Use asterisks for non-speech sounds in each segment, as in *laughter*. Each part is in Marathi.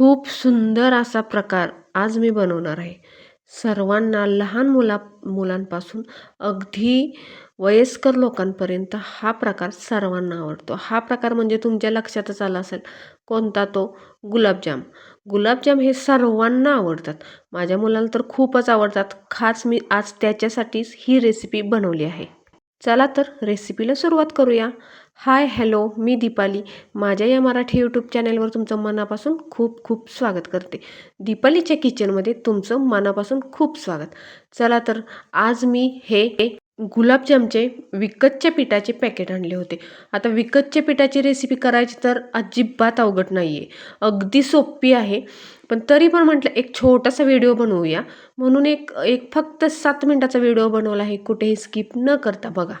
खूप सुंदर असा प्रकार आज मी बनवणार आहे. सर्वांना लहान मुला मुलांपासून अगदी वयस्कर लोकांपर्यंत हा प्रकार सर्वांना आवडतो. हा प्रकार म्हणजे तुमच्या लक्षातच आला असेल कोणता तो? गुलाबजाम. गुलाबजाम हे सर्वांना आवडतात. माझ्या मुलाला तर खूपच आवडतात. खास मी आज त्याच्यासाठीच ही रेसिपी बनवली आहे. चला तर रेसिपीला सुरुवात करूया. हाय हॅलो मी दीपाली. माझ्या या मराठी यूट्यूब चॅनलवर तुमचं मनापासून खूप खूप स्वागत करते. दीपालीच्या किचनमध्ये तुमचं मनापासून खूप स्वागत. चला तर आज मी हे गुलाबजामचे विकतच्या पिठाचे पॅकेट आणले होते. आता विकतच्या पिठाची रेसिपी करायची तर अजिबात अवघड नाही आहे अगदी सोपी आहे. पण तरी पण म्हटलं एक छोटासा व्हिडिओ बनवूया. म्हणून एक एक फक्त सात मिनटाचा व्हिडिओ बनवला आहे. कुठेही स्किप न करता बघा.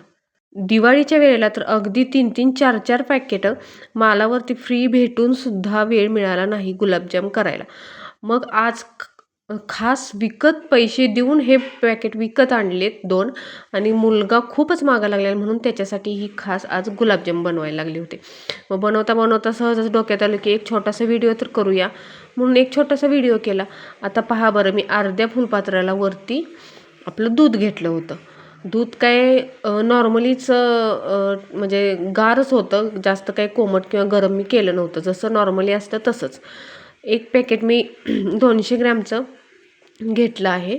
दिवाळीच्या वेळेला तर अगदी तीन तीन चार चार पॅकेटं मालावरती फ्री भेटून सुद्धा वेळ मिळाला नाही गुलाबजाम करायला. मग आज खास विकत पैसे देऊन हे पॅकेट विकत आणलेत दोन आणि मुलगा खूपच मागा लागला म्हणून त्याच्यासाठी ही खास आज गुलाबजाम बनवायला लागले होते. मग बनवता बनवता सहजच डोक्यात आलं की एक छोटासा व्हिडिओ तर करूया. म्हणून एक छोटासा व्हिडिओ केला. आता पहा बरं मी अर्ध्या फुलपात्राला वरती आपलं दूध घेतलं होतं. दूध काय नॉर्मलीच म्हणजे गारच होतं जास्त काही कोमट किंवा गरम मी केलं नव्हतं. जसं नॉर्मली असतं तसंच. एक पॅकेट मी *clears throat* दोनशे ग्रॅमचं घेतलं आहे.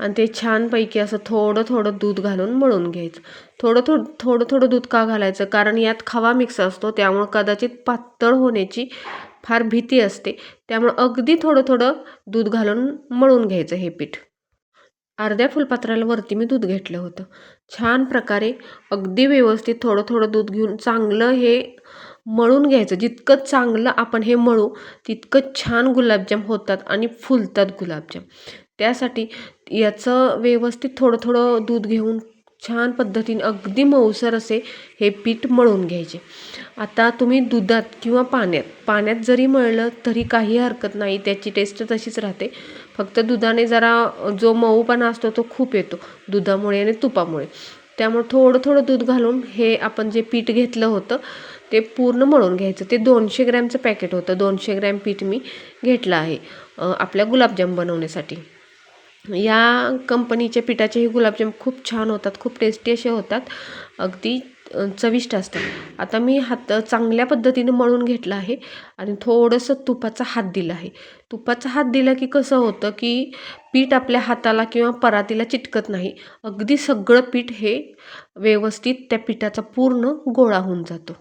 आणि ते छानपैकी असं थोडं थोडं दूध घालून मळून घ्यायचं. थोडं थोडं थोडं थोडं दूध का घालायचं? कारण यात खवा मिक्स असतो त्यामुळं कदाचित पातळ होण्याची फार भीती असते. त्यामुळं अगदी थोडं थोडं दूध घालून मळून घ्यायचं हे पीठ. अर्ध्या फुलपात्राला वरती मी दूध घेतलं होतं. छान प्रकारे अगदी व्यवस्थित थोडं थोडं दूध घेऊन चांगलं हे मळून घ्यायचं. जितकं चांगलं आपण हे मळू तितकं छान गुलाबजाम होतात आणि फुलतात गुलाबजाम. त्यासाठी याचं व्यवस्थित थोडं थोडं दूध घेऊन छान पद्धतीने अगदी मऊसर असे हे पीठ मळून घ्यायचे. आता तुम्ही दुधात किंवा पाण्यात पाण्यात जरी मळलं तरी काही हरकत नाही त्याची टेस्ट तशीच राहते. फक्त दुधाने जरा जो मऊपणा असतो तो खूप येतो दुधामुळे आणि तुपामुळे. त्यामुळे थोडं थोडं दूध घालून हे आपण जे पीठ घेतलं होतं ते पूर्ण मळून घ्यायचं. ते दोनशे ग्रॅमचं पॅकेट होतं. दोनशे ग्रॅम पीठ मी घेतलं आहे आपल्या गुलाबजाम बनवण्यासाठी. या कंपनीच्या पिठाचे गुलाबजाम खूप छान होतात खूप टेस्टी असे होतात. अगदी चविष्ट असतात. आता मी हात चांगल्या पद्धतीने मळून घेतलं आहे आणि थोडंसं तुपाचा हात दिला आहे. तुपाचा हात दिला की कसं होतं की पीठ आपल्या हाताला किंवा परातीला चिटकत नाही. अगदी सगळं पीठ हे व्यवस्थित त्या पिठाचा पूर्ण गोळा होऊन जातो.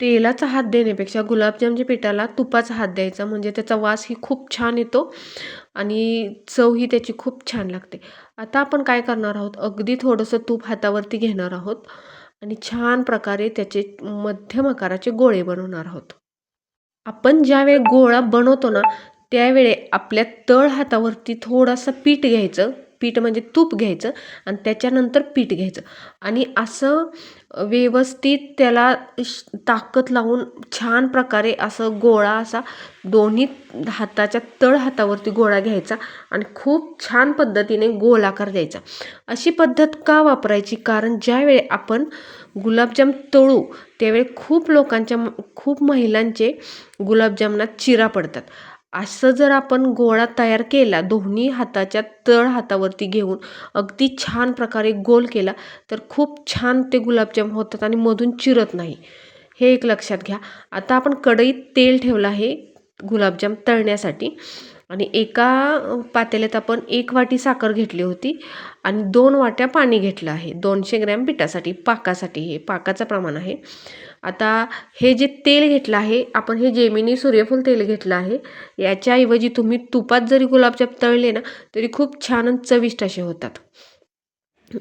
तेलाचा हात देण्यापेक्षा गुलाबजामच्या पिठाला तुपाचा हात द्यायचा. म्हणजे त्याचा वास ही खूप छान येतो आणि चवही त्याची खूप छान लागते. आता आपण काय करणार आहोत? अगदी थोडंसं तूप हातावरती घेणार आहोत आणि छान प्रकारे त्याचे मध्यम आकाराचे गोळे बनवणार आहोत. आपण ज्यावेळी गोळा बनवतो ना त्यावेळी आपल्या तळ हातावरती थोडासा पीठ घ्यायचं. पीठ म्हणजे तूप घ्यायचं आणि त्याच्यानंतर पीठ घ्यायचं. आणि असं व्यवस्थित त्याला ताकद लावून छान प्रकारे असं गोळा असा दोन्ही हाताच्या तळ हातावरती गोळा घ्यायचा आणि खूप छान पद्धतीने गोलाकार द्यायचा. अशी पद्धत का वापरायची? कारण ज्यावेळी आपण गुलाबजाम तळू त्यावेळी खूप लोकांच्या खूप महिलांचे गुलाबजामनात चिरा पडतात. असं जर आपण गोळा तयार केला दोन्ही हाताच्या तळ हातावरती घेऊन अगदी छान प्रकारे गोल केला तर खूप छान ते गुलाबजाम होतात आणि मधून चिरत नाही. हे एक लक्षात घ्या. आता आपण कढईत तेल ठेवलं आहे गुलाबजाम तळण्यासाठी. आणि एका पातेल्यात आपण एक वाटी साखर घेतली होती आणि दोन वाट्या पाणी घेतलं आहे. दोनशे ग्रॅम पिठासाठी पाकासाठी. हे पाकाचं प्रमाण आहे. आता हे जे तेल घेतलं आहे आपण हे जेमिनी सूर्यफूल तेल घेतलं आहे याच्याऐवजी तुम्ही तुपात जरी गुलाबजाम तळले ना तरी खूप छान चविष्ट असे होतात.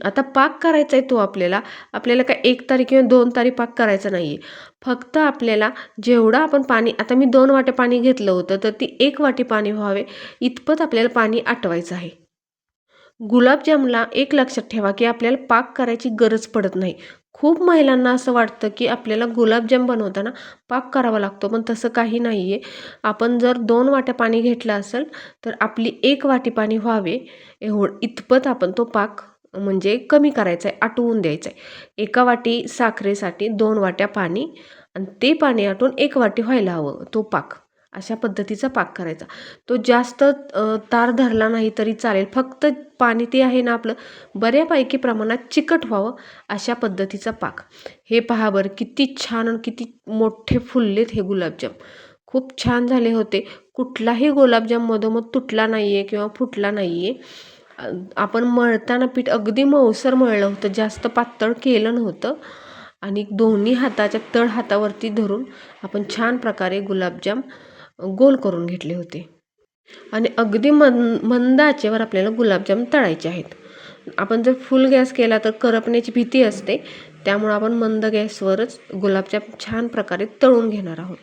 आता पाक करायचा आहे तो आपल्याला. आपल्याला काय एक तारी किंवा दोन तारी पाक करायचा नाही आहे फक्त आपल्याला जेवढं आपण पाणी आता मी दोन वाटे पाणी घेतलं होतं तर ती एक वाटी पाणी व्हावे इतपत आपल्याला पाणी आटवायचं आहे. गुलाबजामला एक लक्षात ठेवा की आपल्याला पाक करायची गरज पडत नाही. खूप महिलांना असं वाटतं की आपल्याला गुलाबजाम बनवताना पाक करावा लागतो पण तसं काही नाही आहे आपण जर दोन वाट्या पाणी घेतलं असेल तर आपली एक वाटी पाणी व्हावे एवढ इतपत आपण तो पाक म्हणजे कमी करायचं आहे आटवून द्यायचं आहे एका वाटी साखरेसाठी दोन वाट्या पाणी आणि ते पाणी आटून एक वाटी व्हायला हवं तो पाक. अशा पद्धतीचा पाक करायचा. तो जास्त तार धरला नाही तरी चालेल. फक्त पाणी ते आहे ना आपलं बऱ्यापैकी प्रमाणात चिकट व्हावं अशा पद्धतीचा पाक. हे पहा बरं किती छान आणि किती मोठे फुललेत हे गुलाबजाम. खूप छान झाले होते. कुठलाही गुलाबजाम मधोमध तुटला नाही आहे किंवा फुटला नाही आहे आपण मळताना पीठ अगदी मऊसर मळलं होतं जास्त पातळ केलं नव्हतं. आणि दोन्ही हाताच्या तळ हातावरती धरून आपण छान प्रकारे गुलाबजाम गोल करून घेतले होते. आणि अगदी मन मंद आचेवर आपल्याला गुलाबजाम तळायचे आहेत. आपण जर फुल गॅस केला तर करपण्याची भीती असते. त्यामुळं आपण मंद गॅसवरच गुलाबजाम छान प्रकारे तळून घेणार आहोत.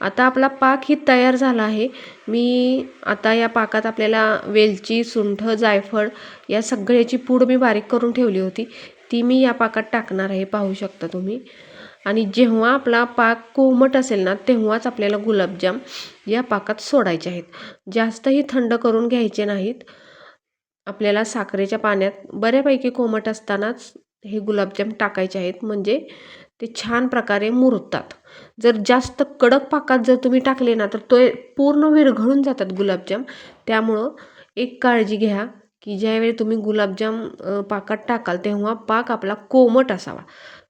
आता आपला पाक ही तयार झाला आहे. मी आता या पाकात आपल्याला वेलची सुंठ जायफळ या सगळ्याची पूड मी बारीक करून ठेवली होती. ती मी या पाकात टाकणार आहे पाहू शकता तुम्ही. आणि जेव्हा आपला पाक कोमट असेल ना तेव्हाच आपल्याला गुलाबजाम या पाकात सोडायचे आहेत. जास्तही थंड करून घ्यायचे नाहीत. आपल्याला साखरेच्या पाण्यात बऱ्यापैकी कोमट असतानाच हे गुलाबजाम टाकायचे आहेत. म्हणजे ते छान प्रकारे मुरतात. जर जास्त कडक पाकात जर तुम्ही टाकले ना तर तो पूर्ण विरघळून जातात गुलाबजाम. त्यामुळं एक काळजी घ्या की ज्यावेळी तुम्ही गुलाबजाम पाकात टाकाल तेव्हा पाक आपला कोमट असावा.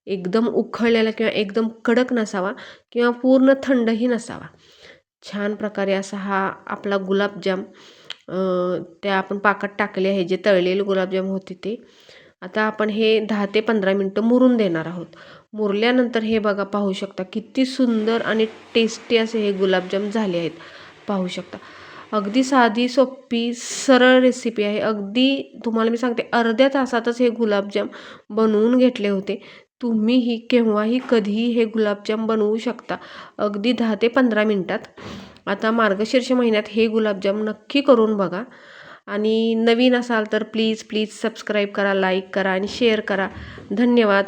एकदम उखळलेला किंवा एकदम कडक नसावा किंवा पूर्ण थंडही नसावा. छान प्रकारे असा हा आपला गुलाबजाम त्या आपण पाकात टाकले आहे जे तळलेले गुलाबजाम होते ते. आता आपण हे दहा ते पंधरा मिनटं मुरून देणार आहोत. मुरल्यानंतर हे बघा पाहू शकता. किती सुंदर आणि टेस्टी असे हे गुलाबजाम झाले आहेत. पाहू शकता. अगदी साधी सोपी सरळ रेसिपी आहे. अगदी तुम्हाला मी सांगते अर्ध्या तासातच हे गुलाबजाम बनवून घेतले होते. तुम्हीही केव्हाही कधीही हे गुलाबजाम बनवू शकता. अगदी दहा ते पंधरा मिनटात. आता मार्गशीर्ष महिन्यात हे गुलाबजाम नक्की करून बघा. आणि नवीन असाल तर प्लीज प्लीज सबस्क्राईब करा लाईक करा आणि शेअर करा. धन्यवाद.